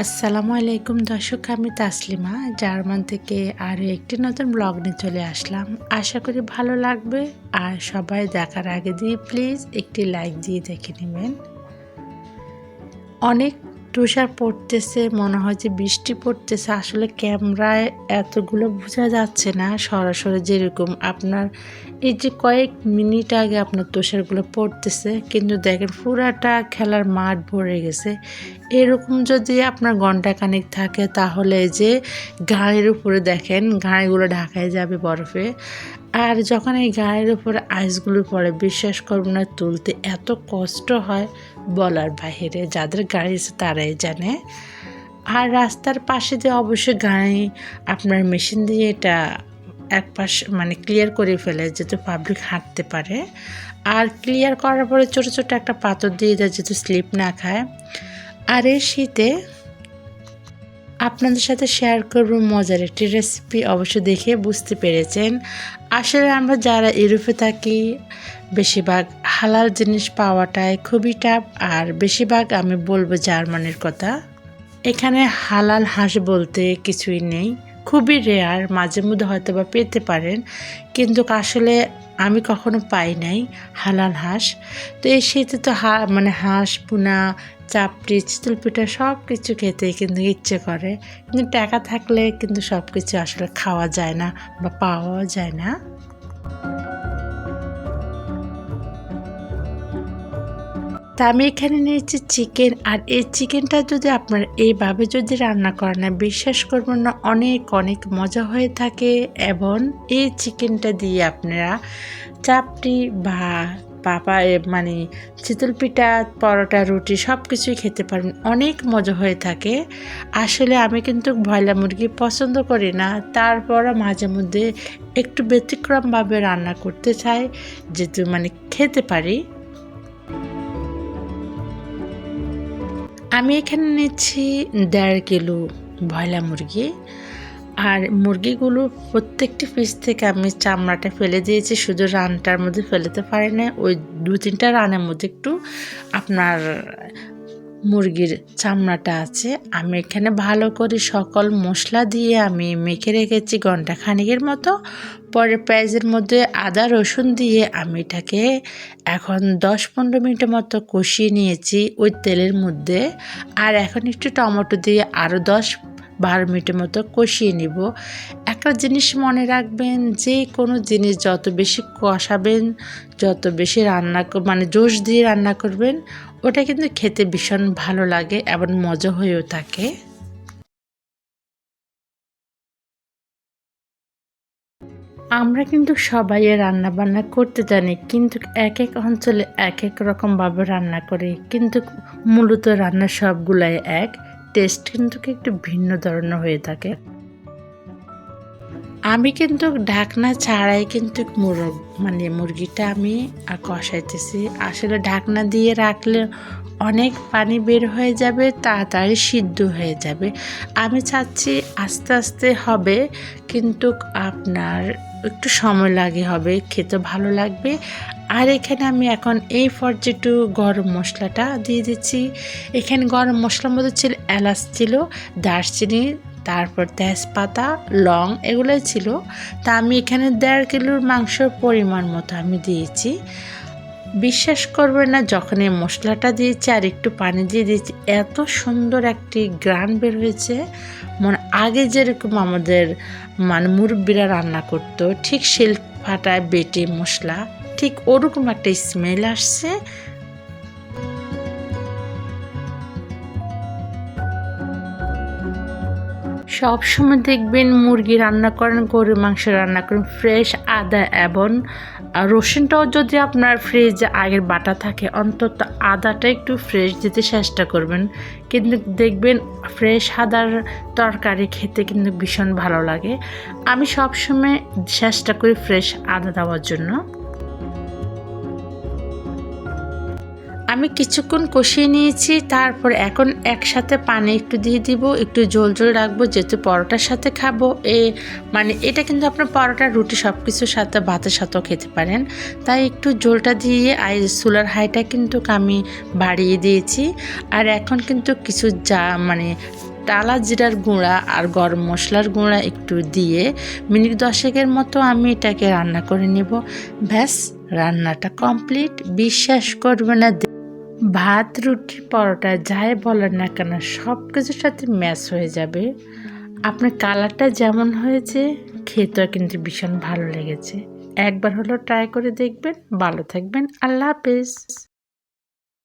আসসালামু আলাইকুম দর্শক, আমি তাসলিমা। জার্মান থেকে আরও একটি নতুন ব্লগ নিয়ে চলে আসলাম। আশা করি ভালো লাগবে। আর সবাই দেখার আগে দিয়ে প্লিজ একটি লাইক দিয়ে দেখে নেবেন। অনেক তুষার পড়তেছে, মনে হয় যে বৃষ্টি পড়তেছে। আসলে ক্যামেরায় এতগুলো বোঝা যাচ্ছে না, সরাসরি যেরকম আপনার এই যে কয়েক মিনিট আগে আপনার তুষারগুলো পড়তেছে, কিন্তু দেখেন পুরাটা খেলার মাঠ ভরে গেছে। এরকম যদি আপনার ঘণ্টা কানেক থাকে, তাহলে যে গাড়ির উপরে দেখেন গাড়িগুলো ঢাকায় যাবে বরফে। আর যখন এই গাড়ির উপরে আইসগুলো পড়ে, বিশ্বাস করব না, তুলতে এত কষ্ট হয় বলার বাহিরে, যাদের গাড়ি আছে তারাই জানে। আর রাস্তার পাশে যে অবশ্যই গাড়ি আপনার মেশিন দিয়ে এটা এক পাশ মানে ক্লিয়ার করে ফেলে, যেহেতু পাবলিক হাঁটতে পারে। আর ক্লিয়ার করার পরে ছোটো ছোটো একটা পাথর দিয়ে দেয় যেহেতু স্লিপ না খায় আর এই শীতে আপনাদের সাথে শেয়ার করব মজার একটি রেসিপি অবশ্য দেখে বুঝতে পেরেছেন। আসলে আমরা যারা ইউরোপে থাকি, বেশিরভাগ হালাল জিনিস পাওয়াটাই খুবই টাফ আর বেশিরভাগ আমি বলব জার্মানির কথা। এখানে হালাল হাঁস বলতে কিছুই নেই। খুবই রেয়ার মাঝে মধ্যে হয়তো বা পেতে পারেন, কিন্তু আসলে আমি কখনো পাই নাই, হালাল হাঁস। তো এই শীতে তো হা মানে হাঁস, পুনা, চাপড়ি চিতল পিঠা সব কিছু খেতে কিন্তু ইচ্ছে করে। কিন্তু টাকা থাকলে কিন্তু সব কিছু আসলে খাওয়া যায় না বা পাওয়াও যায় না। তা আমি এখানে নিয়েছি চিকেন, আর এই চিকেনটা যদি আপনার এইভাবে যদি রান্না করেন না বিশ্বাস করবেন না, অনেক অনেক মজা হয়ে থাকে। এবং এই চিকেনটা দিয়ে আপনারা চাপটি বা পাপা মানে চিতল পিঠা, পরোটা, রুটি সব কিছুই খেতে পারেন। অনেক মজা হয়ে থাকে। আসলে আমি কিন্তু ভয়লা মুরগি পছন্দ করি না। তারপরও মাঝে মধ্যে একটু ব্যতিক্রমভাবে রান্না করতে চাই, যেহেতু মানে খেতে পারি। আমি এখানে নিচ্ছি দেড় কিলো ভয়লা মুরগি। আর মুরগিগুলো প্রত্যেকটি পিস থেকে আমি চামড়াটা ফেলে দিয়েছি, শুধু রানটার মধ্যে ফেলতে পারি না ওই দু তিনটা রানের মধ্যে একটু আপনার মুরগির চামড়াটা আছে। আমি এখানে ভালো করে সকল মশলা দিয়ে আমি মেখে রেখেছি ঘণ্টা খানিকের মতো। পরে পেঁয়াজের মধ্যে আদা, রসুন দিয়ে আমি এটাকে এখন দশ পনেরো মিনিটের মতো কষিয়ে নিয়েছি ওই তেলের মধ্যে। আর এখন একটু টমেটো দিয়ে আরও দশ বারো মিনিটের মতো কষিয়ে নিব। একটা জিনিস মনে রাখবেন, যে কোনো জিনিস যত বেশি কষাবেন, যত বেশি রান্না মানে জোশ দিয়ে রান্না করবেন ওটা কিন্তু খেতে ভীষণ ভালো লাগে এবং মজা হয়েও থাকে। আমরা কিন্তু সবাই রান্না বান্না করতে জানি, কিন্তু এক এক অঞ্চলে এক এক রকমভাবে রান্না করে। কিন্তু মূলত রান্না সবগুলাই এক টেস্ট কিন্তু একটু ভিন্ন ধরনের হয়ে থাকে। আমি কিন্তু ঢাকনা ছাড়াই কিন্তু মুরগ মানে মুরগিটা আমি আর কষাইতেছি। আসলে ঢাকনা দিয়ে রাখলে অনেক পানি বের হয়ে যাবে, তাড়াতাড়ি সিদ্ধ হয়ে যাবে। আমি চাচ্ছি আস্তে আস্তে হবে, কিন্তু আপনার একটু সময় লাগে হবে, খেতে ভালো লাগবে। আর এখানে আমি এখন এই পর্যায়টু গরম মশলাটা দিয়ে দিচ্ছি। এখানে গরম মশলার মধ্যে ছিল এলাচ ছিল, দারচিনি তারপর তেজপাতা, লং এগুলোই ছিল। তা আমি এখানে দেড় কিলোর মাংসর পরিমাণ মতো আমি দিয়েছি। বিশ্বাস করবে না, যখন এই মশলাটা দিয়েছি আর একটু পানি দিয়ে দিয়েছি, এত সুন্দর একটি গ্রান বের হয়েছে। মানে আগে যেরকম আমাদের মানে মুরব্বীরা রান্না করতো, ঠিক শিল ফাটায় বেটে মশলা, ঠিক ওরকম একটা স্মেল আসছে। সব সময় দেখবেন মুরগি রান্না করেন, গরুর মাংস রান্না করেন ফ্রেশ আদা এবং রসুনটাও যদি আপনার ফ্রিজে আগের বাটা থাকে, অন্তত আদাটা একটু ফ্রেশ দিতে চেষ্টা করবেন। কিন্তু দেখবেন ফ্রেশ আদার তরকারি খেতে কিন্তু ভীষণ ভালো লাগে। আমি সবসময় চেষ্টা করি ফ্রেশ আদা দেওয়ার জন্য। আমি কিছুক্ষণ কষিয়ে নিয়েছি, তারপর এখন একসাথে পানি একটু দিয়ে দিব, একটু জল জল রাখব, যেহেতু পরোটার সাথে খাব। এ মানে এটা কিন্তু আপনার পরোটা, রুটি সব কিছুর সাথে ভাতের সাথেও খেতে পারেন। তাই একটু জলটা দিয়ে আর চুলার হাইটা কিন্তু আমি বাড়িয়ে দিয়েছি। আর এখন কিন্তু কিছু যা মানে টালা জিরার গুঁড়া আর গরম মশলার গুঁড়া একটু দিয়ে মিনিট দশেকের মতো আমি এটাকে রান্না করে নেব। ব্যাস, রান্নাটা কমপ্লিট। বিশ্বাস করবে না ভাত, রুটি, পরোটা, যাই বলেন না কেন, সব কিছুর সাথে ম্যাচ হয়ে যাবে। আপনার কালারটা যেমন হয়েছে, খেতেও কিন্তু ভীষণ ভালো লেগেছে। একবার হলো ট্রাই করে দেখবেন। ভালো থাকবেন। আল্লাহ হাফেজ।